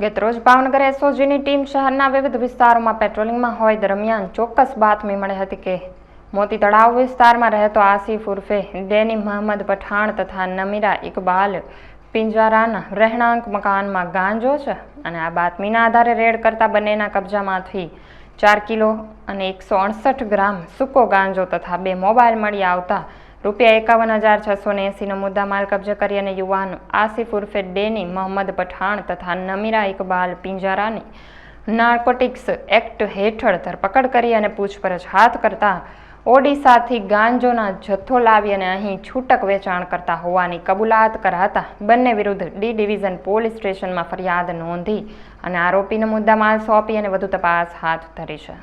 ગતરોજ ભાવનગર એસઓજીની ટીમ શહેરના વિવિધ વિસ્તારોમાં પેટ્રોલિંગમાં હોય દરમિયાન ચોક્કસ બાતમી મળી હતી કે મોતી તળાવ વિસ્તારમાં રહેતો આસિફ ઉર્ફે ડેની મહમદ પઠાણ તથા નમીરા ઇકબાલ પિંજારાના રહેણાંક મકાનમાં ગાંજો છે અને આ બાતમીના આધારે રેડ કરતા બંનેના કબજામાંથી ચાર કિલો અને એકસો અડસઠ ગ્રામ સૂકો ગાંજો તથા બે મોબાઈલ મળી આવતા રૂપિયા એકાવન હજાર છસો ને એંસીનો મુદ્દામાલ કબજે કરી અને યુવાન આસિફ ઉર્ફે ડેની, મોહમ્મદ પઠાણ તથા નમીરા ઇકબાલ પિંજારાની નાર્કોટિક્સ એક્ટ હેઠળ ધરપકડ કરી અને પૂછપરછ હાથ કરતા ઓડિશાથી ગાંજોના જથ્થો લાવી અને અહીં છૂટક વેચાણ કરતા હોવાની કબૂલાત કરાતા બંને વિરુદ્ધ ડી ડિવિઝન પોલીસ સ્ટેશનમાં ફરિયાદ નોંધી અને આરોપીનો મુદ્દામાલ સોંપી અને વધુ તપાસ હાથ ધરી છે.